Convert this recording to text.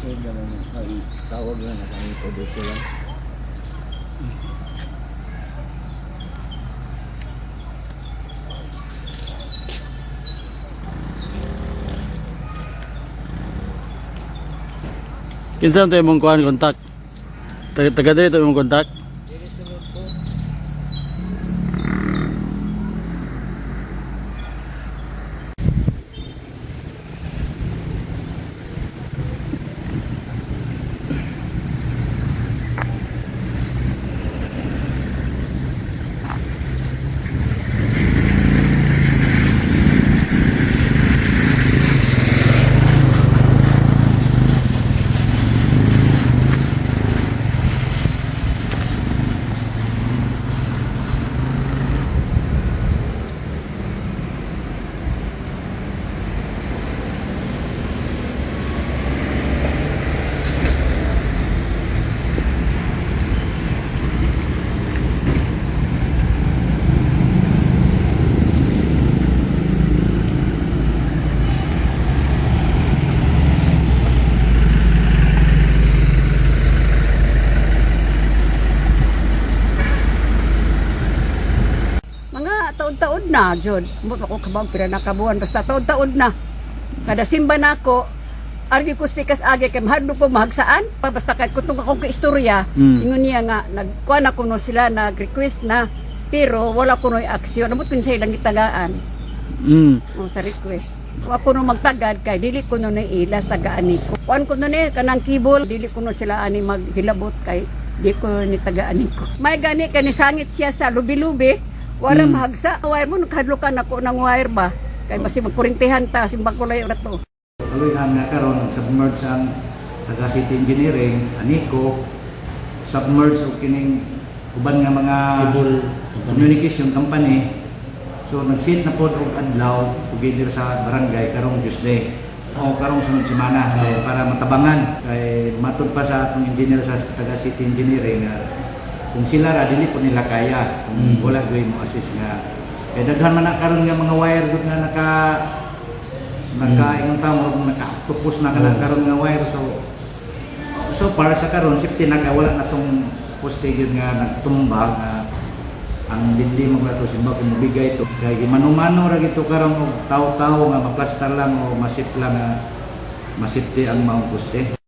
Ay, tawag na nasa may production lang. Kinsa to imong kuan kontak? Taga taga diri to imong kontak? Taon-taon na, Jod. Mut ako kabang pira na kabuan. Basta taon-taon na. Kada simba na ako, argi ko spikas agi kay mahadlo ko mahagsaan. Basta kahit kutong akong kaistorya, Mm. ingon niya nga, nagkuhan ako no sila, nag-request na, pero wala ko no aksyon. Amot kun sa ilang itagaan Mm. o sa request. Wa ko no magtagad kay dili ko no ila sa gaani ko. Kuan ko no ni kanang kibol, dili ko no sila ani maghilabot kay di ko ni tagaani ko. May gani kani sangit siya sa lubi-lubi, wala Mm. mahagsa. Wire mo nakadlukan ako ng wire ba? Kay basi magkurintihan ta simbang kulay ra to. Kaluyan nga karon submerge ang taga city engineering aniko submerge og kining uban nga mga communication company so nagsit na pod og adlaw together sa barangay karong Tuesday o karong sunod semana kay para matabangan kay matud pa sa atong engineer sa taga city engineering nga kung sila ra dili po nila kaya. Kung wala gyud mo assist nga kay daghan man karon nga mga wire gud nga naka nagkaingon ta mo nakatupos na kanang karon nga wire. So so para sa karon safety na ka wala na tong poste nga nagtumba nga ang dindi mo to simba kung mabigay to. Kay manumano ra gito karon og tawo-tawo nga maplastar lang o masip lang nga masipti ang maong poste